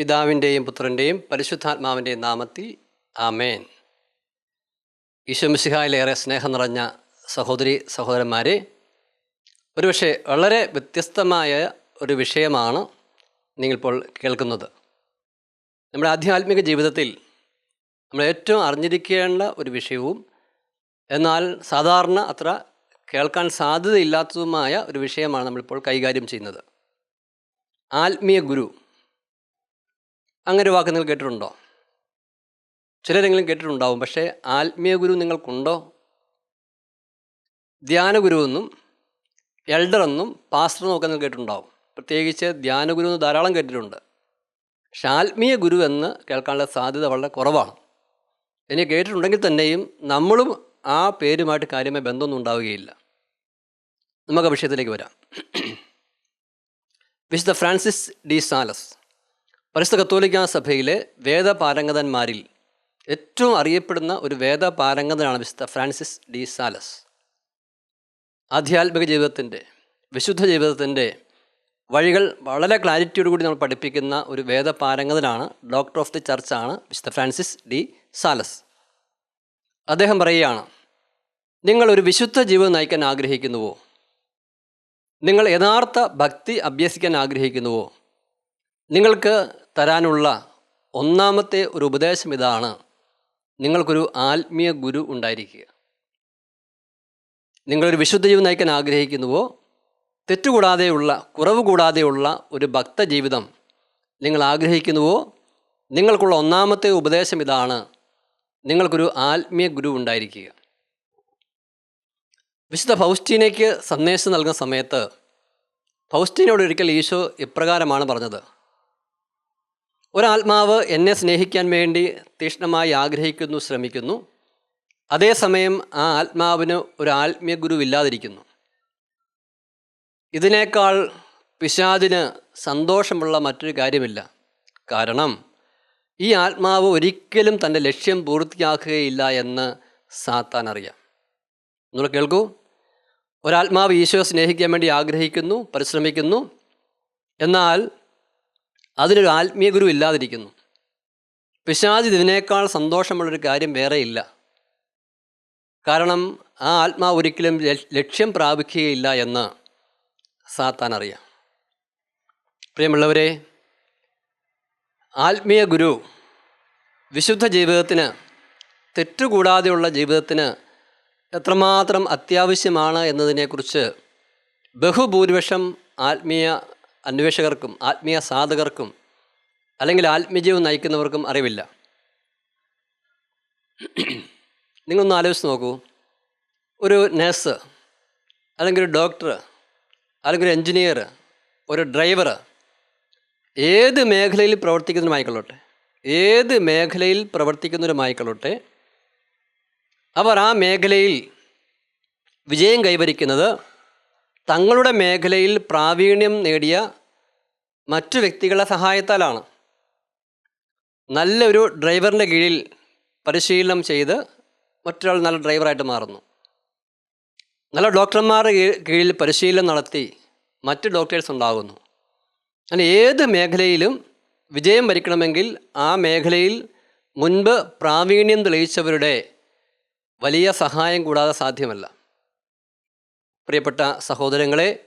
പിതാവിന്റെയും പുത്രന്റെയും പരിശുദ്ധാത്മാവിന്റെയും നാമത്തിൽ ആമേൻ. ഈശോമിശിഹായിലേറെ സ്നേഹം നിറഞ്ഞ സഹോദരി സഹോദരന്മാരെ ഒരുപക്ഷെ വളരെ വ്യത്യസ്തമായ ഒരു വിഷയമാണ് നിങ്ങളിപ്പോൾ കേൾക്കുന്നത്. നമ്മുടെ ആധ്യാത്മിക ജീവിതത്തിൽ നമ്മൾ ഏറ്റവും അറിഞ്ഞിരിക്കേണ്ട ഒരു വിഷയവും എന്നാൽ സാധാരണ അത്ര കേൾക്കാൻ സാധ്യതയില്ലാത്തതുമായ ഒരു വിഷയമാണ് നമ്മളിപ്പോൾ കൈകാര്യം ചെയ്യുന്നത്. ആത്മീയ ഗുരു അങ്ങനെ ഒരു വാക്ക് നിങ്ങൾ കേട്ടിട്ടുണ്ടോ? ചിലരെങ്കിലും കേട്ടിട്ടുണ്ടാവും. പക്ഷേ ആത്മീയ ഗുരു നിങ്ങൾക്കുണ്ടോ? ധ്യാനഗുരുവെന്നും എൽഡർ എന്നും പാസ്റ്റർ എന്നൊക്കെ നിങ്ങൾ കേട്ടിട്ടുണ്ടാവും. പ്രത്യേകിച്ച് ധ്യാനഗുരു എന്ന് ധാരാളം കേട്ടിട്ടുണ്ട്. പക്ഷെ ആത്മീയ ഗുരു എന്ന് കേൾക്കാനുള്ള സാധ്യത വളരെ കുറവാണ്. ഇനി കേട്ടിട്ടുണ്ടെങ്കിൽ തന്നെയും നമ്മളും ആ പേരുമായിട്ട് കാര്യമായ ബന്ധമൊന്നും ഉണ്ടാവുകയില്ല. നമുക്ക് വിഷയത്തിലേക്ക് വരാം. വിശുദ്ധ ഫ്രാൻസിസ് ഡി സാലസ് പരിശുദ്ധ കത്തോലിക്ക സഭയിലെ വേദപാരംഗതന്മാരിൽ ഏറ്റവും അറിയപ്പെടുന്ന ഒരു വേദപാരംഗതനാണ് വിശുദ്ധ ഫ്രാൻസിസ് ഡി സാലസ്. ആധ്യാത്മിക ജീവിതത്തിന്റെ വിശുദ്ധ ജീവിതത്തിന്റെ വഴികൾ വളരെ ക്ലാരിറ്റിയോടുകൂടി നമ്മൾ പഠിപ്പിക്കുന്ന ഒരു വേദപാരംഗതനാണ് ഡോക്ടർ ഓഫ് ദി ചർച്ചാണ് വിശുദ്ധ ഫ്രാൻസിസ് ഡി സാലസ്. അദ്ദേഹം പറയുകയാണ് നിങ്ങൾ ഒരു വിശുദ്ധ ജീവിതം നയിക്കാൻ ആഗ്രഹിക്കുന്നുവോ? നിങ്ങൾ യഥാർത്ഥ ഭക്തി അഭ്യസിക്കാൻ ആഗ്രഹിക്കുന്നുവോ? നിങ്ങൾക്ക് തരാനുള്ള ഒന്നാമത്തെ ഒരു ഉപദേശം ഇതാണ്. നിങ്ങൾക്കൊരു ആത്മീയ ഗുരു ഉണ്ടായിരിക്കുക. നിങ്ങളൊരു വിശുദ്ധ ജീവിതം നയിക്കാൻ ആഗ്രഹിക്കുന്നുവോ? തെറ്റുകൂടാതെയുള്ള കുറവ് കൂടാതെയുള്ള ഒരു ഭക്തജീവിതം നിങ്ങൾ ആഗ്രഹിക്കുന്നുവോ? നിങ്ങൾക്കുള്ള ഒന്നാമത്തെ ഉപദേശം ഇതാണ്. നിങ്ങൾക്കൊരു ആത്മീയ ഗുരു ഉണ്ടായിരിക്കുക. വിശുദ്ധ ഫൗസ്റ്റീനയ്ക്ക് സന്ദേശം നൽകുന്ന സമയത്ത് ഫൗസ്റ്റീനോട് ഒരിക്കൽ ഈശോ ഇപ്രകാരമാണ് പറഞ്ഞത്. ഒരാത്മാവ് എന്നെ സ്നേഹിക്കാൻ വേണ്ടി തീക്ഷ്ണമായി ആഗ്രഹിക്കുന്നു ശ്രമിക്കുന്നു. അതേസമയം ആ ആത്മാവിന് ഒരു ആത്മീയ ഗുരുവില്ലാതിരിക്കുന്നു. ഇതിനേക്കാൾ പിശാദിന് സന്തോഷമുള്ള മറ്റൊരു കാര്യമില്ല. കാരണം ഈ ആത്മാവ് ഒരിക്കലും തന്റെ ലക്ഷ്യം പൂർത്തിയാക്കുകയില്ല എന്ന് സാത്താൻ അറിയാം. നിങ്ങൾ കേൾക്കൂ. ഒരാത്മാവ് ഈശോ സ്നേഹിക്കാൻ വേണ്ടി ആഗ്രഹിക്കുന്നു പരിശ്രമിക്കുന്നു. എന്നാൽ അതിനൊരു ആത്മീയ ഗുരു ഇല്ലാതിരിക്കുന്നു. പിശാജ് ഇതിനേക്കാൾ സന്തോഷമുള്ളൊരു കാര്യം വേറെയില്ല. കാരണം ആ ആത്മാവ് ഒരിക്കലും ലക്ഷ്യം പ്രാപിക്കുകയില്ല എന്ന് സാത്താൻ അറിയാം. പ്രിയമുള്ളവരെ ആത്മീയ ഗുരു വിശുദ്ധ ജീവിതത്തിന് തെറ്റുകൂടാതെയുള്ള ജീവിതത്തിന് എത്രമാത്രം അത്യാവശ്യമാണ് എന്നതിനെക്കുറിച്ച് ബഹുഭൂരിപക്ഷം ആത്മീയ അന്വേഷകർക്കും ആത്മീയ സാധകർക്കും അല്ലെങ്കിൽ ആത്മീയജീവൻ നയിക്കുന്നവർക്കും അറിവില്ല. നിങ്ങളൊന്ന് ആലോചിച്ച് നോക്കൂ. ഒരു നേഴ്സ് അല്ലെങ്കിൽ ഒരു ഡോക്ടർ അല്ലെങ്കിൽ ഒരു എൻജിനീയർ ഒരു ഡ്രൈവർ ഏത് മേഖലയിൽ പ്രവർത്തിക്കുന്നവരുമായിക്കൊള്ളട്ടെ? ഏത് മേഖലയിൽ പ്രവർത്തിക്കുന്നവരുമായിക്കൊള്ളട്ടെ? അവർ ആ മേഖലയിൽ വിജയം കൈവരിക്കുന്നത് തങ്ങളുടെ മേഖലയിൽ പ്രാവീണ്യം നേടിയ മറ്റു വ്യക്തികളുടെ സഹായത്താലാണ് നല്ലൊരു ഡ്രൈവറിന്റെ കീഴിൽ പരിശീലനം ചെയ്ത് മറ്റൊരാൾ നല്ല ഡ്രൈവറായിട്ട് മാറുന്നു. നല്ല ഡോക്ടർമാരുടെ കീഴിൽ പരിശീലനം നടത്തി മറ്റ് ഡോക്ടേഴ്സ് ഉണ്ടാകുന്നു. അങ്ങനെ ഏത് മേഖലയിലും വിജയം വരിക്കണമെങ്കിൽ ആ മേഖലയിൽ മുൻപ് പ്രാവീണ്യം തെളിയിച്ചവരുടെ വലിയ സഹായം കൂടാതെ സാധ്യമല്ല. പ്രിയപ്പെട്ട സഹോദരങ്ങളെ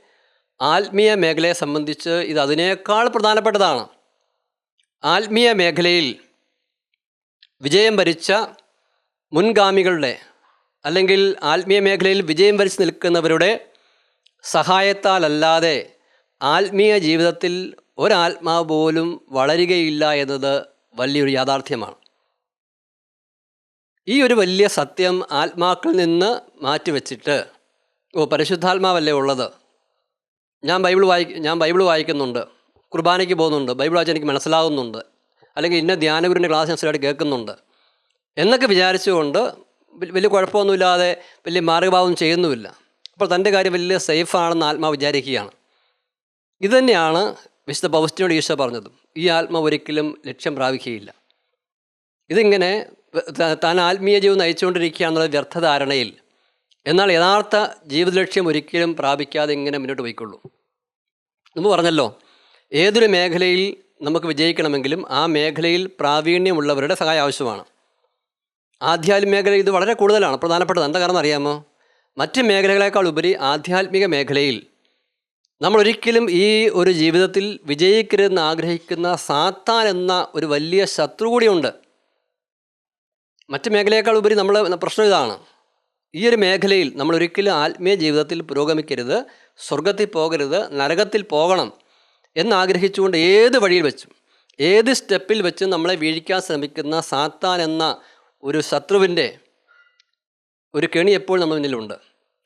ആത്മീയ മേഖലയെ സംബന്ധിച്ച് ഇത് അതിനേക്കാൾ പ്രധാനപ്പെട്ടതാണ്. ആത്മീയ മേഖലയിൽ വിജയം വരിച്ച മുൻഗാമികളുടെ അല്ലെങ്കിൽ ആത്മീയ മേഖലയിൽ വിജയം വരിച്ച് നിൽക്കുന്നവരുടെ സഹായത്താലല്ലാതെ ആത്മീയ ജീവിതത്തിൽ ഒരാത്മാവ് പോലും വളരുകയില്ല എന്നത് വലിയൊരു യാഥാർത്ഥ്യമാണ്. ഈ ഒരു വലിയ സത്യം ആത്മാക്കളിൽ നിന്ന് മാറ്റിവെച്ചിട്ട് ഓ പരിശുദ്ധാത്മാവല്ലേ ഉള്ളത്? ഞാൻ ബൈബിൾ വായി ഞാൻ ബൈബിൾ വായിക്കുന്നുണ്ട്. കുർബാനയ്ക്ക് പോകുന്നുണ്ട്. ബൈബിൾ വായിച്ച് എനിക്ക് മനസ്സിലാകുന്നുണ്ട് അല്ലെങ്കിൽ ഇന്ന ധ്യാനഗുരുവിന്റെ ക്ലാസ് ഞാൻ കേൾക്കുന്നുണ്ട്. എന്നൊക്കെ വിചാരിച്ചുകൊണ്ട് വലിയ കുഴപ്പമൊന്നുമില്ലാതെ വലിയ മാർഗഭാവം ചെയ്യുന്നുമില്ല. അപ്പോൾ തന്റെ കാര്യം വലിയ സേഫാണെന്ന് ആത്മാവ് വിചാരിക്കുകയാണ്. ഇതുതന്നെയാണ് വിശുദ്ധ പൗസ്റ്റിനോട് ഈശോ പറഞ്ഞത്. ഈ ആത്മാവ് ഒരിക്കലും ലക്ഷ്യം പ്രാപിക്കുകയില്ല. ഇതിങ്ങനെ താൻ ആത്മീയ ജീവിതം നയിച്ചുകൊണ്ടിരിക്കുകയാണെന്നുള്ള വ്യർത്ഥധാരണയിൽ എന്നാൽ യഥാർത്ഥ ജീവിത ലക്ഷ്യം ഒരിക്കലും പ്രാപിക്കാതെ ഇങ്ങനെ മുന്നോട്ട് പോയിക്കൊള്ളൂ. നമ്മൾ പറഞ്ഞല്ലോ ഏതൊരു മേഖലയിൽ നമുക്ക് വിജയിക്കണമെങ്കിലും ആ മേഖലയിൽ പ്രാവീണ്യമുള്ളവരുടെ സഹായം ആവശ്യമാണ്. ആധ്യാത്മിക മേഖല ഇത് വളരെ കൂടുതലാണ്. പ്രധാനപ്പെട്ടത് എന്താ കാരണം അറിയാമോ? മറ്റ് മേഖലകളെക്കാൾ ഉപരി ആധ്യാത്മിക മേഖലയിൽ നമ്മൾ ഒരിക്കലും ഈ ഒരു ജീവിതത്തിൽ വിജയിക്കരുതെന്ന് ആഗ്രഹിക്കുന്ന സാത്താൻ എന്ന ഒരു വലിയ ശത്രു കൂടിയുണ്ട്. മറ്റ് മേഖലയേക്കാൾ ഉപരി നമ്മൾ പ്രശ്നം ഇതാണ്. ഈ ഒരു മേഖലയിൽ നമ്മൾ ഒരിക്കലും ആത്മീയ ജീവിതത്തിൽ പുരോഗമിക്കരുത് സ്വർഗത്തിൽ പോകരുത് നരകത്തിൽ പോകണം എന്നാഗ്രഹിച്ചുകൊണ്ട് ഏത് വഴിയിൽ വെച്ചും ഏത് സ്റ്റെപ്പിൽ വെച്ചും നമ്മളെ വീഴിക്കാൻ ശ്രമിക്കുന്ന സാത്താൻ എന്ന ഒരു ശത്രുവിന്റെ ഒരു കെണി എപ്പോഴും നമ്മുടെ മുന്നിലുണ്ട്.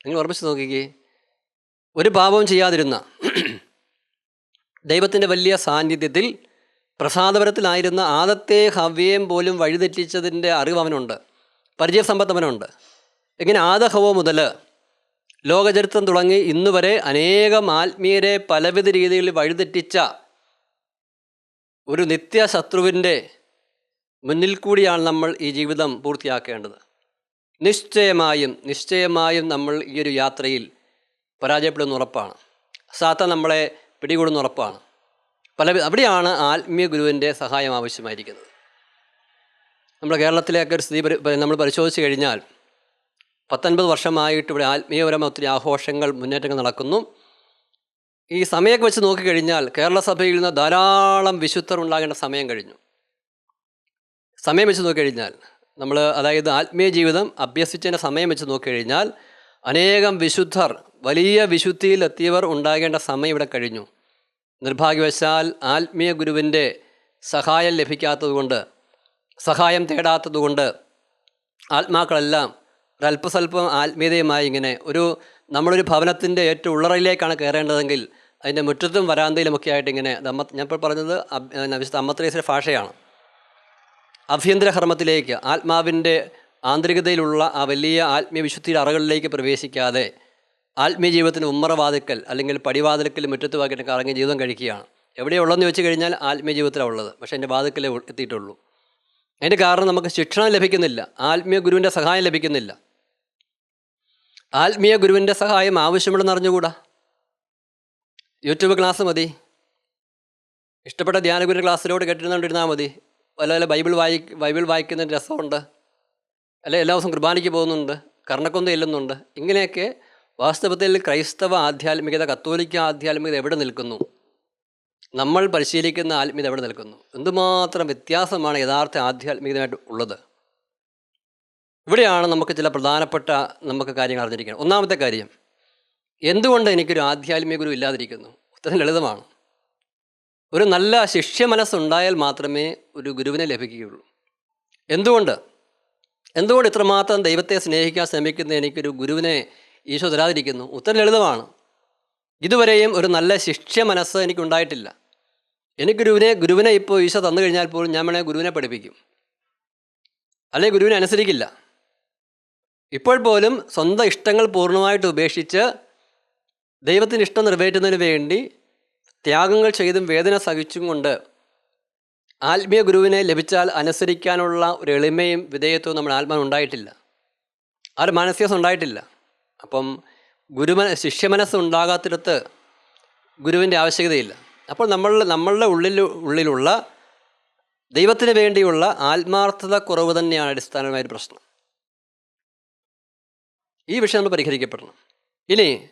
നിങ്ങൾ ഓർമ്മിച്ച് നോക്കിക്കേ. ഒരു പാപവും ചെയ്യാതിരുന്ന ദൈവത്തിന്റെ വലിയ സാന്നിധ്യത്തിൽ പ്രസാദപരത്തിലായിരുന്ന ആദത്തെ ഹവ്യയും പോലും വഴിതെറ്റിച്ചതിന്റെ അറിവ് അവനുണ്ട്. പരിചയസമ്പത്ത് അവനുണ്ട്. ഇങ്ങനെ ആദഹവോ മുതൽ ലോകചരിത്രം തുടങ്ങി ഇന്ന് വരെ അനേകം ആത്മീയരെ പലവിധ രീതികളിൽ വഴിതെറ്റിച്ച ഒരു നിത്യശത്രുവിന്റെ മുന്നിൽ കൂടിയാണ് നമ്മൾ ഈ ജീവിതം പൂർത്തിയാക്കേണ്ടത്. നിശ്ചയമായും നിശ്ചയമായും നമ്മൾ ഈ ഒരു യാത്രയിൽ പരാജയപ്പെടുന്ന ഉറപ്പാണ്. സാത്ത നമ്മളെ പിടികൂടുന്ന ഉറപ്പാണ്. പല അവിടെയാണ് ആത്മീയ ഗുരുവിന്റെ സഹായം ആവശ്യമായിരിക്കുന്നത്. നമ്മുടെ കേരളത്തിലെയൊക്കെ ഒരു സ്ഥിതി നമ്മൾ പരിശോധിച്ച് കഴിഞ്ഞാൽ പത്തൊൻപത് വർഷമായിട്ട് ഇവിടെ ആത്മീയപരമായ ഒത്തിരി ആഘോഷങ്ങൾ മുന്നേറ്റങ്ങൾ നടക്കുന്നു. ഈ സമയമൊക്കെ വെച്ച് നോക്കിക്കഴിഞ്ഞാൽ കേരള സഭയിൽ നിന്ന് ധാരാളം വിശുദ്ധർ ഉണ്ടാകേണ്ട സമയം കഴിഞ്ഞു. സമയം വെച്ച് നോക്കിക്കഴിഞ്ഞാൽ നമ്മൾ അതായത് ആത്മീയ ജീവിതം അഭ്യസിച്ചതിന്റെ സമയം വെച്ച് നോക്കിക്കഴിഞ്ഞാൽ അനേകം വിശുദ്ധർ വലിയ വിശുദ്ധിയിൽ എത്തിയവർ ഉണ്ടാകേണ്ട സമയം ഇവിടെ കഴിഞ്ഞു. നിർഭാഗ്യവശാൽ ആത്മീയ ഗുരുവിന്റെ സഹായം ലഭിക്കാത്തതുകൊണ്ട് സഹായം തേടാത്തതുകൊണ്ട് ആത്മാക്കളെല്ലാം ഒരല്പസ്വല്പം ആത്മീയതയുമായി ഇങ്ങനെ ഒരു നമ്മളൊരു ഭവനത്തിന്റെ ഏറ്റവും ഉള്ളറയിലേക്കാണ് കയറേണ്ടതെങ്കിൽ അതിന്റെ മുറ്റത്തും വരാന്തയിലുമൊക്കെ ആയിട്ട് ഇങ്ങനെ അമ്മ ഞാനിപ്പോൾ പറഞ്ഞത് വിശുദ്ധ അമ്മത്രേസിന്റെ ഭാഷയാണ്. ആഭ്യന്തര കർമ്മത്തിലേക്ക് ആത്മാവിന്റെ ആന്തരികതയിലുള്ള ആ വലിയ ആത്മീയ വിശുദ്ധിയുടെ അറകളിലേക്ക് പ്രവേശിക്കാതെ ആത്മീയ ജീവിതത്തിന് ഉമ്മറവാതിക്കൽ അല്ലെങ്കിൽ പടിവാതിൽക്കൽ മുറ്റത്ത് വാക്കിയിട്ട് കറങ്ങി ജീവിതം കഴിക്കുകയാണ്. എവിടെയുള്ളതെന്ന് വെച്ച് കഴിഞ്ഞാൽ ആത്മീയ ജീവിതത്തിലാണ് ഉള്ളത്. പക്ഷേ എന്റെ വാതിക്കലേ എത്തിയിട്ടുള്ളൂ. അതിന്റെ കാരണം നമുക്ക് ശിക്ഷണം ലഭിക്കുന്നില്ല. ആത്മീയ ഗുരുവിന്റെ സഹായം ലഭിക്കുന്നില്ല. ആത്മീയ ഗുരുവിന്റെ സഹായം ആവശ്യമുണ്ടെന്ന് അറിഞ്ഞുകൂടാ? യൂട്യൂബ് ക്ലാസ് മതി. ഇഷ്ടപ്പെട്ട ധ്യാനഗുരു ക്ലാസ്സിലോട് കേട്ടിരുന്നുകൊണ്ടിരുന്നാൽ മതി. വല്ല വല്ല ബൈബിൾ വായി ബൈബിൾ വായിക്കുന്നതിന് രസമുണ്ട്. അല്ലെ എല്ലാ ദിവസവും കുർബാനയ്ക്ക് പോകുന്നുണ്ട്. കർണക്കൊന്നും ഇല്ലെന്നുണ്ട് ഇങ്ങനെയൊക്കെ വാസ്തവത്തിൽ ക്രൈസ്തവ ആധ്യാത്മികത കത്തോലിക്ക ആധ്യാത്മികത എവിടെ നിൽക്കുന്നു? നമ്മൾ പരിശീലിക്കുന്ന ആത്മീയത എവിടെ നിൽക്കുന്നു? എന്തുമാത്രം വ്യത്യാസമാണ് യഥാർത്ഥ ആധ്യാത്മികതയായിട്ട് ഉള്ളത്? ഇവിടെയാണ് നമുക്ക് ചില പ്രധാനപ്പെട്ട നമുക്ക് കാര്യങ്ങൾ അറിഞ്ഞിരിക്കണം ഒന്നാമത്തെ കാര്യം എന്തുകൊണ്ട് എനിക്കൊരു ആധ്യാത്മിക ഗുരു ഇല്ലാതിരിക്കുന്നു? ഉത്തരം ലളിതമാണ്. ഒരു നല്ല ശിഷ്യ മനസ്സുണ്ടായാൽ മാത്രമേ ഒരു ഗുരുവിനെ ലഭിക്കുകയുള്ളൂ. എന്തുകൊണ്ട്? എന്തുകൊണ്ട് ഇത്രമാത്രം ദൈവത്തെ സ്നേഹിക്കാൻ ശ്രമിക്കുന്ന എനിക്കൊരു ഗുരുവിനെ ഈശോ തരാതിരിക്കുന്നു? ഉത്തരം ലളിതമാണ്. ഇതുവരെയും ഒരു നല്ല ശിഷ്യ മനസ്സ് എനിക്കുണ്ടായിട്ടില്ല. എനിക്ക് ഗുരുവിനെ ഗുരുവിനെ ഇപ്പോൾ ഈശോ തന്നു കഴിഞ്ഞാൽ പോലും ഞാൻ വേണേൽ ഗുരുവിനെ പഠിപ്പിക്കും. അല്ലെങ്കിൽ ഗുരുവിനെ അനുസരിക്കില്ല. ഇപ്പോൾ പോലും സ്വന്തം ഇഷ്ടങ്ങൾ പൂർണമായിട്ട് ഉപേക്ഷിച്ച് ദൈവത്തിന് ഇഷ്ടം നിറവേറ്റുന്നതിന് വേണ്ടി ത്യാഗങ്ങൾ ചെയ്തും വേദന സഹിച്ചും കൊണ്ട് ആത്മീയ ഗുരുവിനെ ലഭിച്ചാൽ അനുസരിക്കാനുള്ള ഒരു എളിമയും വിധേയത്വവും നമ്മുടെ ആത്മാവ് ഉണ്ടായിട്ടില്ല. ആ ഒരു ഉണ്ടായിട്ടില്ല. അപ്പം ഗുരുമന ശിഷ്യമനസ് ഉണ്ടാകാത്തിടത്ത് ഗുരുവിന്റെ ആവശ്യകതയില്ല. അപ്പോൾ നമ്മൾ നമ്മളുടെ ഉള്ളിൽ ഉള്ളിലുള്ള ദൈവത്തിന് വേണ്ടിയുള്ള ആത്മാർത്ഥത കുറവ് തന്നെയാണ് അടിസ്ഥാനമായ ഒരു പ്രശ്നം. ഈ വിഷയം നമ്മൾ പരിഹരിക്കപ്പെടണം. ഇനി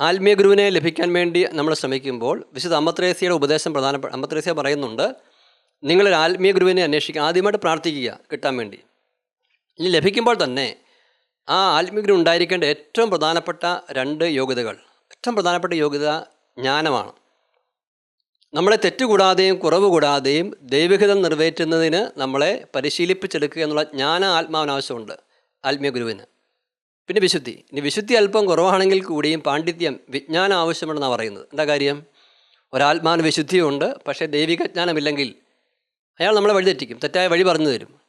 ആത്മീയ ഗുരുവിനെ ലഭിക്കാൻ വേണ്ടി നമ്മൾ ശ്രമിക്കുമ്പോൾ വിശുദ്ധ അമ്മത്രേസ്യയുടെ ഉപദേശം പ്രധാനപ്പെട്ട അമ്മത്രേസ്യ പറയുന്നുണ്ട് നിങ്ങളൊരു ആത്മീയ ഗുരുവിനെ അന്വേഷിക്കുക ആദ്യമായിട്ട് പ്രാർത്ഥിക്കുക കിട്ടാൻ വേണ്ടി. ഇനി ലഭിക്കുമ്പോൾ തന്നെ ആ ആത്മീയ ഗുരു ഉണ്ടായിരിക്കേണ്ട ഏറ്റവും പ്രധാനപ്പെട്ട രണ്ട് യോഗ്യതകൾ. ഏറ്റവും പ്രധാനപ്പെട്ട യോഗ്യത ജ്ഞാനമാണ്. നമ്മളെ തെറ്റുകൂടാതെയും കുറവ് കൂടാതെയും ദൈവഹിതം നിറവേറ്റുന്നതിന് നമ്മളെ പരിശീലിപ്പിച്ചെടുക്കുക എന്നുള്ള ജ്ഞാന ആത്മാവിനാവശ്യമുണ്ട് ആത്മീയ ഗുരുവിന്. പിന്നെ വിശുദ്ധി. ഇനി വിശുദ്ധി അല്പം കുറവാണെങ്കിൽ കൂടിയും പാണ്ഡിത്യം വിജ്ഞാനം ആവശ്യമുണ്ടെന്നാണ് പറയുന്നത്. എന്താ കാര്യം? ഒരാത്മാവിന് വിശുദ്ധിയുണ്ട് പക്ഷേ ദൈവിക ജ്ഞാനമില്ലെങ്കിൽ അയാൾ നമ്മളെ വഴിതെറ്റിക്കും തെറ്റായ വഴി പറഞ്ഞു തരും.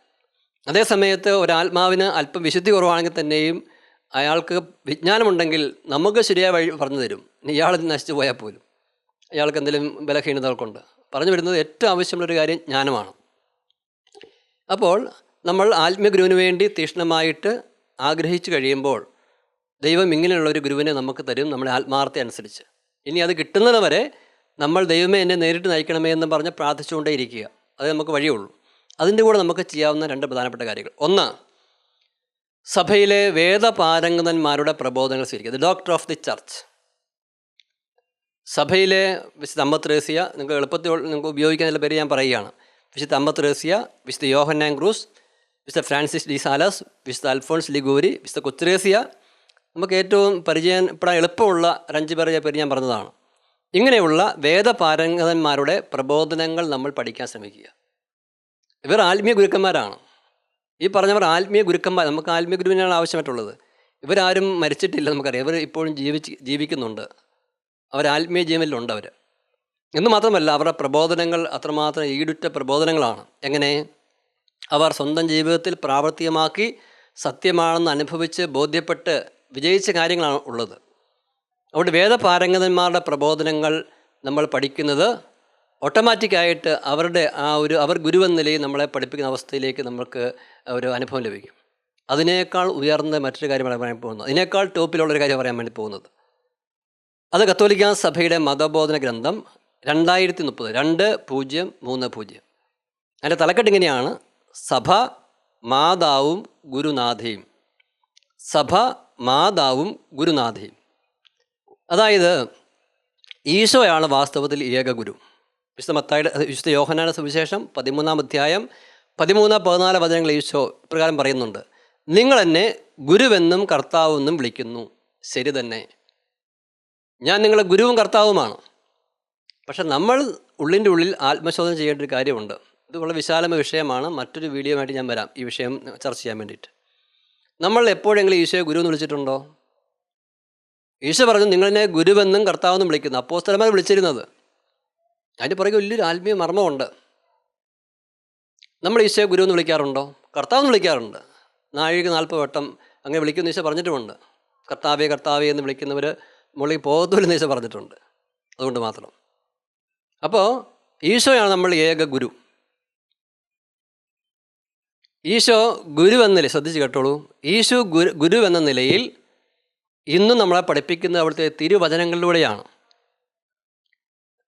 അതേ സമയത്ത് ഒരാത്മാവിന് അല്പം വിശുദ്ധി കുറവാണെങ്കിൽ തന്നെയും അയാൾക്ക് വിജ്ഞാനമുണ്ടെങ്കിൽ നമുക്ക് ശരിയായ വഴി പറഞ്ഞു തരും. ഇയാൾ നശിച്ചു പോയാൽ പോലും. അയാൾക്ക് എന്തെങ്കിലും ബലഹീനതകൾക്കുണ്ട്. പറഞ്ഞു വരുന്നത് ഏറ്റവും ആവശ്യമുള്ളൊരു കാര്യം ജ്ഞാനമാണ്. അപ്പോൾ നമ്മൾ ആത്മീയ ഗുരുവിന് വേണ്ടി തീക്ഷ്ണമായിട്ട് ആഗ്രഹിച്ചു കഴിയുമ്പോൾ ദൈവം ഇങ്ങനെയുള്ള ഒരു ഗുരുവിനെ നമുക്ക് തരും നമ്മുടെ ആത്മാർത്ഥത അനുസരിച്ച്. ഇനി അത് കിട്ടുന്നത് വരെ നമ്മൾ ദൈവമേ എന്നെ നേരിട്ട് നയിക്കണമേ എന്ന് പറഞ്ഞ് പ്രാർത്ഥിച്ചുകൊണ്ടേ ഇരിക്കുക അത് നമുക്ക് വഴിയുള്ളൂ. അതിന്റെ കൂടെ നമുക്ക് ചെയ്യാവുന്ന രണ്ട് പ്രധാനപ്പെട്ട കാര്യങ്ങൾ. ഒന്ന് സഭയിലെ വേദപാരംഗതന്മാരുടെ പ്രബോധനങ്ങൾ സ്വീകരിക്കുക. The doctor of the church സഭയിലെ വിശുദ്ധ അമ്മത്രേസ്യ നിങ്ങൾക്ക് എളുപ്പത്തിൽ നിങ്ങൾക്ക് ഉപയോഗിക്കാൻ പേര് ഞാൻ പറയുകയാണ്. വിശുദ്ധ അമ്മത്രേസ്യ വിശുദ്ധ യോഹന്നാൻ ക്രൂസ് വിശുദ്ധ ഫ്രാൻസിസ് ഡി സാലസ് വിശുദ്ധ അൽഫോൺസ് ലിഗൂരി വിശുദ്ധ കൊത്രേസിയ നമുക്ക് ഏറ്റവും പരിചയപ്പെടാൻ എളുപ്പമുള്ള അഞ്ച് പേരെ പേര് ഞാൻ പറഞ്ഞതാണ്. ഇങ്ങനെയുള്ള വേദപാരംഗതന്മാരുടെ പ്രബോധനങ്ങൾ നമ്മൾ പഠിക്കാൻ ശ്രമിക്കുക. ഇവർ ആത്മീയ ഗുരുക്കന്മാരാണ്. ഈ പറഞ്ഞവർ ആത്മീയ ഗുരുക്കന്മാർ നമുക്ക് ആത്മീയ ഗുരുവിനാണ് ആവശ്യമായിട്ടുള്ളത്. ഇവരാരും മരിച്ചിട്ടില്ല നമുക്കറിയാം. ഇവർ ഇപ്പോഴും ജീവിച്ച് ജീവിക്കുന്നുണ്ട്. അവർ ആത്മീയ ജീവനിലുണ്ട് അവർ. എന്ന് മാത്രമല്ല അവരുടെ പ്രബോധനങ്ങൾ അത്രമാത്രം ഈടുറ്റ പ്രബോധനങ്ങളാണ്. എങ്ങനെ? അവർ സ്വന്തം ജീവിതത്തിൽ പ്രാവർത്തികമാക്കി സത്യമാണെന്ന് അനുഭവിച്ച് ബോധ്യപ്പെട്ട് വിജയിച്ച കാര്യങ്ങളാണ് ഉള്ളത്. അതുകൊണ്ട് വേദപാരംഗതന്മാരുടെ പ്രബോധനങ്ങൾ നമ്മൾ പഠിക്കുന്നത് ഓട്ടോമാറ്റിക്കായിട്ട് അവരുടെ ആ ഒരു അവർ ഗുരുവെന്ന നിലയിൽ നമ്മളെ പഠിപ്പിക്കുന്ന അവസ്ഥയിലേക്ക് നമുക്ക് ഒരു അനുഭവം ലഭിക്കും. അതിനേക്കാൾ ഉയർന്ന മറ്റൊരു കാര്യമാണ് പറയാൻ പോകുന്നത് അതിനേക്കാൾ ടോപ്പിലുള്ളൊരു കാര്യം പറയാൻ വേണ്ടി പോകുന്നത്. അത് കത്തോലിക്ക സഭയുടെ മതബോധന ഗ്രന്ഥം രണ്ടായിരത്തി മുപ്പത് രണ്ട് പൂജ്യം മൂന്ന് പൂജ്യം. അതിന്റെ തലക്കെട്ട് ഇങ്ങനെയാണ്. സഭ മാതാവും ഗുരുനാഥയും. സഭ മാതാവും ഗുരുനാഥയും. അതായത് ഈശോയാണ് വാസ്തവത്തിൽ ഏകഗുരു വിശുദ്ധ മത്തായുടെ വിശുദ്ധ യോഹനാന സുവിശേഷം പതിമൂന്നാം അധ്യായം പതിമൂന്ന് പതിനാല് വചനങ്ങൾ ഈശോ ഇപ്രകാരം പറയുന്നുണ്ട്. നിങ്ങൾ എന്നെ ഗുരുവെന്നും കർത്താവെന്നും വിളിക്കുന്നു. ശരി തന്നെ. ഞാൻ നിങ്ങളെ ഗുരുവും കർത്താവുമാണ്. പക്ഷെ നമ്മൾ ഉള്ളിന്റെ ഉള്ളിൽ ആത്മശോധന ചെയ്യേണ്ട ഒരു കാര്യമുണ്ട്. ഇത് വളരെ വിശാലമായ വിഷയമാണ്. മറ്റൊരു വീഡിയോ ആയിട്ട് ഞാൻ വരാം. ഈ വിഷയം ചർച്ച ചെയ്യാൻ വേണ്ടിയിട്ട്. നമ്മൾ എപ്പോഴെങ്കിലും ഈശോയെ ഗുരു എന്ന് വിളിച്ചിട്ടുണ്ടോ? ഈശോ പറഞ്ഞു നിങ്ങളെന്നെ ഗുരുവെന്നും കർത്താവെന്നും വിളിക്കുന്നു. അപ്പോസ്തലന്മാർ വിളിച്ചിരുന്നത്. അതിന്റെ പുറകെ വലിയൊരു ആത്മീയ മർമ്മമുണ്ട്. നമ്മൾ ഈശോയെ ഗുരു എന്ന് വിളിക്കാറുണ്ടോ? കർത്താവ് എന്ന് വിളിക്കാറുണ്ട്. നാഴിക നാൽപ്പത് വട്ടം അങ്ങനെ വിളിക്കുന്ന ഈശോ പറഞ്ഞിട്ടുമുണ്ട്. കർത്താവേ കർത്താവേ എന്ന് വിളിക്കുന്നവർ മുകളിൽ പോകത്തുമില്ലെന്ന് ഈശോ പറഞ്ഞിട്ടുണ്ട്. അതുകൊണ്ട് മാത്രം. അപ്പോൾ ഈശോയാണ് നമ്മൾ ഏക ഗുരു. ഈശോ ഗുരു എന്ന നില ശ്രദ്ധിച്ച് കേട്ടോളൂ. ഈശോ ഗുരു ഗുരു എന്ന നിലയിൽ ഇന്നും നമ്മളെ പഠിപ്പിക്കുന്നത് അവിടുത്തെ തിരുവചനങ്ങളിലൂടെയാണ്.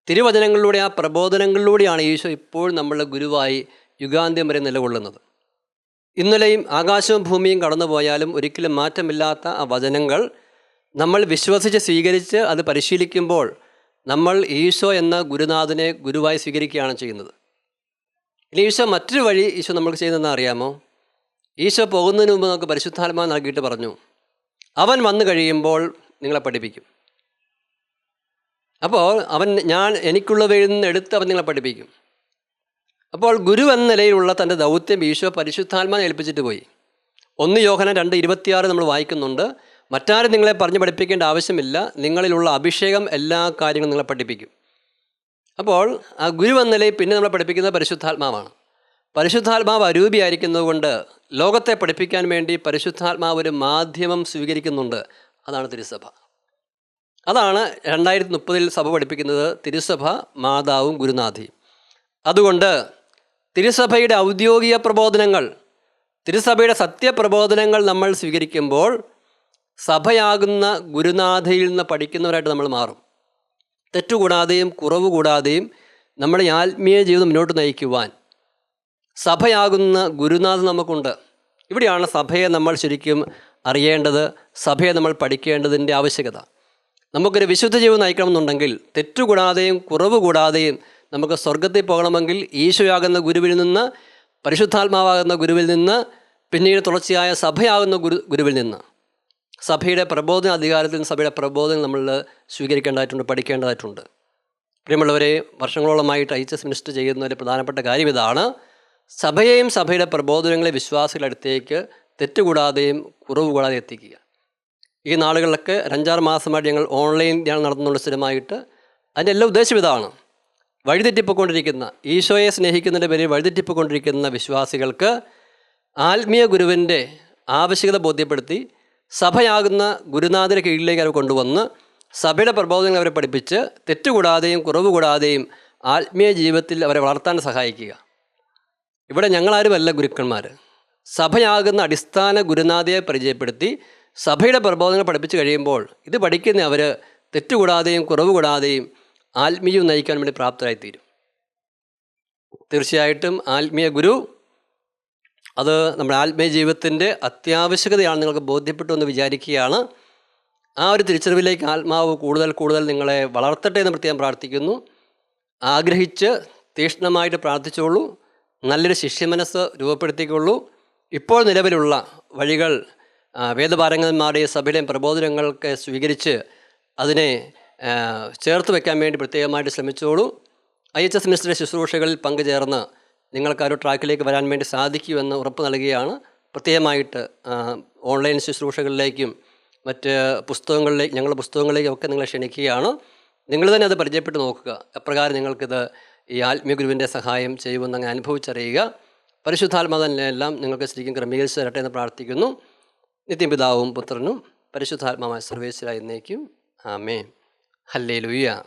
തിരുവചനങ്ങളിലൂടെ ആ പ്രബോധനങ്ങളിലൂടെയാണ് ഈശോ ഇപ്പോൾ നമ്മളുടെ ഗുരുവായി യുഗാന്ത്യം വരെ നിലകൊള്ളുന്നത്. ഇന്നലെയും ആകാശവും ഭൂമിയും കടന്നു പോയാലും ഒരിക്കലും മാറ്റമില്ലാത്ത ആ വചനങ്ങൾ നമ്മൾ വിശ്വസിച്ച് സ്വീകരിച്ച് അത് പരിശീലിക്കുമ്പോൾ നമ്മൾ ഈശോ എന്ന ഗുരുനാഥനെ ഗുരുവായി സ്വീകരിക്കുകയാണ് ചെയ്യുന്നത്. ഇനി ഈശോ മറ്റൊരു വഴി ഈശോ നമുക്ക് ചെയ്യുന്നതെന്ന് അറിയാമോ? ഈശോ പോകുന്നതിന് മുമ്പ് നമുക്ക് പരിശുദ്ധാത്മാ നൽകിയിട്ട് പറഞ്ഞു അവൻ വന്നു കഴിയുമ്പോൾ നിങ്ങളെ പഠിപ്പിക്കും. അപ്പോൾ അവൻ ഞാൻ എനിക്കുള്ളവയിൽ നിന്ന് എടുത്ത് അവൻ നിങ്ങളെ പഠിപ്പിക്കും. അപ്പോൾ ഗുരു എന്ന നിലയിലുള്ള തന്റെ ദൗത്യം ഈശോ പരിശുദ്ധാത്മാനെ ഏൽപ്പിച്ചിട്ട് പോയി. ഒന്ന് യോഹന രണ്ട് ഇരുപത്തിയാറ് നമ്മൾ വായിക്കുന്നുണ്ട്. മറ്റാരും നിങ്ങളെ പറഞ്ഞു പഠിപ്പിക്കേണ്ട ആവശ്യമില്ല. നിങ്ങളിലുള്ള അഭിഷേകം എല്ലാ കാര്യങ്ങളും നിങ്ങളെ പഠിപ്പിക്കും. അപ്പോൾ ആ ഗുരു എന്ന നിലയിൽ പിന്നെ നമ്മളെ പഠിപ്പിക്കുന്നത് പരിശുദ്ധാത്മാവാണ്. പരിശുദ്ധാത്മാവ് അരൂപിയായിരിക്കുന്നത് കൊണ്ട് ലോകത്തെ പഠിപ്പിക്കാൻ വേണ്ടി പരിശുദ്ധാത്മാവ് ഒരു മാധ്യമം സ്വീകരിക്കുന്നുണ്ട്. അതാണ് തിരുസഭ. അതാണ് രണ്ടായിരത്തി മുപ്പതിൽ സഭ പഠിപ്പിക്കുന്നത് തിരുസഭ മാതാവും ഗുരുനാഥിയും. അതുകൊണ്ട് തിരുസഭയുടെ ഔദ്യോഗിക പ്രബോധനങ്ങൾ തിരുസഭയുടെ സത്യപ്രബോധനങ്ങൾ നമ്മൾ സ്വീകരിക്കുമ്പോൾ സഭയാകുന്ന ഗുരുനാഥയിൽ നിന്ന് പഠിക്കുന്നവരായിട്ട് നമ്മൾ മാറും. തെറ്റുകൂടാതെയും കുറവ് കൂടാതെയും നമ്മുടെ ആത്മീയ ജീവിതം മുന്നോട്ട് നയിക്കുവാൻ സഭയാകുന്ന ഗുരുനാഥ് നമുക്കുണ്ട്. ഇവിടെയാണ് സഭയെ നമ്മൾ ശരിക്കും അറിയേണ്ടത് സഭയെ നമ്മൾ പഠിക്കേണ്ടതിന്റെ ആവശ്യകത. നമുക്കൊരു വിശുദ്ധ ജീവിതം നയിക്കണമെന്നുണ്ടെങ്കിൽ തെറ്റുകൂടാതെയും കുറവ് കൂടാതെയും നമുക്ക് സ്വർഗത്തിൽ പോകണമെങ്കിൽ ഈശോയാകുന്ന ഗുരുവിൽ നിന്ന് പരിശുദ്ധാത്മാവാകുന്ന ഗുരുവിൽ നിന്ന് പിന്നീട് തുടർച്ചയായ സഭയാകുന്ന ഗുരു ഗുരുവിൽ നിന്ന്. സഭയുടെ പ്രബോധന അധികാരത്തിൽ സഭയുടെ പ്രബോധനം നമ്മൾ സ്വീകരിക്കേണ്ടതായിട്ടുണ്ട് പഠിക്കേണ്ടതായിട്ടുണ്ട്. പ്രിയമുള്ളവരെ വർഷങ്ങളോളമായിട്ട് ഐ എസ് മിനിസ്റ്റർ ചെയ്യുന്ന ഒരു പ്രധാനപ്പെട്ട കാര്യം ഇതാണ്. സഭയെയും സഭയുടെ പ്രബോധനങ്ങളെ വിശ്വാസികളടുത്തേക്ക് തെറ്റുകൂടാതെയും കുറവ് കൂടാതെ എത്തിക്കുക. ഈ നാളുകളിലൊക്കെ അഞ്ചാറ് മാസമായിട്ട് ഞങ്ങൾ ഓൺലൈൻ ധ്യാനം നടത്തുന്നുള്ള സ്ഥിരമായിട്ട്. അതിന്റെ എല്ലാ ഉദ്ദേശം ഇതാണ്. വഴിതെറ്റിപ്പോയിക്കൊണ്ടിരിക്കുന്ന ഈശോയെ സ്നേഹിക്കുന്നതിന്റെ പേരിൽ വഴിതെറ്റിപ്പോയിക്കൊണ്ടിരിക്കുന്ന വിശ്വാസികൾക്ക് ആത്മീയ ഗുരുവിന്റെ ആവശ്യകത ബോധ്യപ്പെടുത്തി സഭയാകുന്ന ഗുരുനാഥന്റെ കീഴിലേക്ക് അവർ കൊണ്ടുവന്ന് സഭയുടെ പ്രബോധനങ്ങൾ അവരെ പഠിപ്പിച്ച് തെറ്റുകൂടാതെയും കുറവ് കൂടാതെയും ആത്മീയ ജീവിതത്തിൽ അവരെ വളർത്താൻ സഹായിക്കുക. ഇവിടെ ഞങ്ങളാരുമല്ല ഗുരുക്കന്മാർ. സഭയാകുന്ന അടിസ്ഥാന ഗുരുനാഥയെ പരിചയപ്പെടുത്തി സഭയുടെ പ്രബോധനങ്ങൾ പഠിപ്പിച്ചു കഴിയുമ്പോൾ ഇത് പഠിക്കുന്ന അവർ തെറ്റുകൂടാതെയും കുറവ് കൂടാതെയും ആത്മീയവും നയിക്കാൻ വേണ്ടി പ്രാപ്തരായിത്തീരും. തീർച്ചയായിട്ടും ആത്മീയ ഗുരു അത് നമ്മുടെ ആത്മീയ ജീവിതത്തിന്റെ അത്യാവശ്യകതയാണ് നിങ്ങൾക്ക് ബോധ്യപ്പെട്ടു എന്ന് വിചാരിക്കുകയാണ്. ആ ഒരു തിരിച്ചറിവിലേക്ക് ആത്മാവ് കൂടുതൽ കൂടുതൽ നിങ്ങളെ വളർത്തട്ടെ എന്ന് പ്രത്യേകം പ്രാർത്ഥിക്കുന്നു. ആഗ്രഹിച്ച് തീക്ഷ്ണമായിട്ട് പ്രാർത്ഥിച്ചോളൂ നല്ലൊരു ശിഷ്യ മനസ്സ് രൂപപ്പെടുത്തിക്കൊള്ളൂ. ഇപ്പോൾ നിലവിലുള്ള വഴികൾ വേദപാരംഗന്മാരുടെയും സഭയുടെയും പ്രബോധനങ്ങൾക്ക് സ്വീകരിച്ച് അതിനെ ചേർത്ത് വയ്ക്കാൻ വേണ്ടി പ്രത്യേകമായിട്ട് ശ്രമിച്ചോളൂ ഐ എച്ച് എസ് മിനിസ്റ്ററുടെ ശുശ്രൂഷകളിൽ പങ്കുചേർന്ന് നിങ്ങൾക്ക് ആ ഒരു ട്രാക്കിലേക്ക് വരാൻ വേണ്ടി സാധിക്കുമെന്ന് ഉറപ്പ് നൽകുകയാണ്. പ്രത്യേകമായിട്ട് ഓൺലൈൻ ശുശ്രൂഷകളിലേക്കും മറ്റ് പുസ്തകങ്ങളിലേക്ക് ഞങ്ങളുടെ പുസ്തകങ്ങളിലേക്കും ഒക്കെ നിങ്ങളെ ക്ഷണിക്കുകയാണ്. നിങ്ങൾ തന്നെ അത് പരിചയപ്പെട്ട് നോക്കുക. എപ്രകാരം നിങ്ങൾക്കിത് ഈ ആത്മീയ ഗുരുവിന്റെ സഹായം ചെയ്യുമെന്ന് അങ്ങ് അനുഭവിച്ചറിയുക. പരിശുദ്ധാത്മാതെല്ലാം നിങ്ങൾക്ക് ശരിക്കും ക്രമീകരിച്ചു തരട്ടെ എന്ന് പ്രാർത്ഥിക്കുന്നു. നിത്യപിതാവും പുത്രനും പരിശുദ്ധാത്മാവായ സർവേശ്വരായി എന്നേക്കും. ആമേ ഹല്ലേ ലുയ്യ